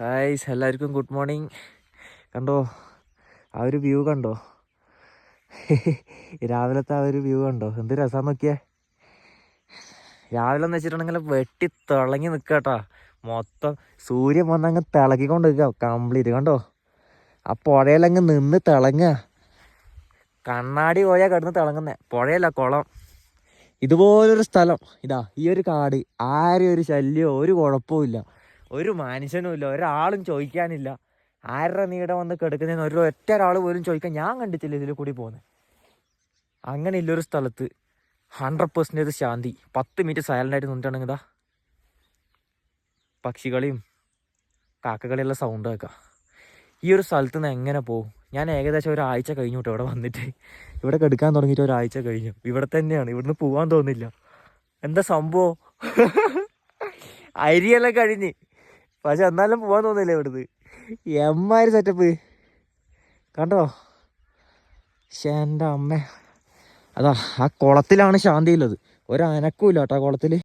ഹായ്സ് എല്ലാവർക്കും good morning കണ്ടോ? ആ ഒരു വ്യൂ കണ്ടോ? രാവിലത്തെ ആ ഒരു വ്യൂ കണ്ടോ? എന്ത് രസം നോക്കിയേ. രാവിലെ എന്ന് വെച്ചിട്ടുണ്ടെങ്കിൽ വെട്ടി തിളങ്ങി നിൽക്കുക കേട്ടോ. മൊത്തം സൂര്യൻ വന്നങ്ങ് തിളക്കിക്കൊണ്ട് നിൽക്കുക കംപ്ലീറ്റ് കണ്ടോ? ആ പുഴയിലങ്ങ് നിന്ന് തിളങ്ങുക കണ്ണാടി പോയാൽ കിടന്ന് തിളങ്ങുന്നേ. പുഴയല്ല കുളം. ഇതുപോലൊരു സ്ഥലം. ഇതാ ഈ ഒരു കാട്. ആരും ഒരു ശല്യമോ ഒരു കുഴപ്പവും ഇല്ല. ഒരു മനുഷ്യനുമില്ല ഒരാളും ചോദിക്കാനില്ല. ആരുടെ നീടെ വന്ന് കെടുക്കുന്നതിന് ഒരു ഒറ്റ ഒരാൾ പോലും ചോദിക്കാൻ ഞാൻ കണ്ടിട്ടില്ല ഇതിൽ കൂടി പോകുന്നത് അങ്ങനെ ഇല്ലൊരു സ്ഥലത്ത് ഹൺഡ്രഡ് പെർസെന്റേജ് ശാന്തി. പത്ത് മിനിറ്റ് സൈലന്റ് ആയിട്ട് നിന്നിട്ടുണ്ടെങ്കിൽ ഇതാ. പക്ഷികളെയും കാക്കകളെയുള്ള സൗണ്ട് കേൾക്കാം ഈ ഒരു സ്ഥലത്ത് നിന്ന് എങ്ങനെ പോകും? ഞാൻ ഏകദേശം ഒരാഴ്ച കഴിഞ്ഞു കേട്ടോ ഇവിടെ വന്നിട്ട്. ഇവിടെ കെടുക്കാൻ തുടങ്ങിയിട്ട് ഒരാഴ്ച കഴിഞ്ഞു. ഇവിടെ തന്നെയാണ്. ഇവിടുന്ന് പോകാൻ തോന്നില്ല. എന്താ സംഭവം? അരിയെല്ലാം കഴിഞ്ഞ്. പക്ഷെ എന്നാലും പോകാൻ തോന്നില്ല ഇവിടുന്ന്? എമ്മാര് സെറ്റപ്പ് കണ്ടോ? പക്ഷേ എന്റെ അമ്മ. അതാ ആ കുളത്തിലാണ് ശാന്തി ഉള്ളത്. ഒരനക്കും ഇല്ല ആ കുളത്തിൽ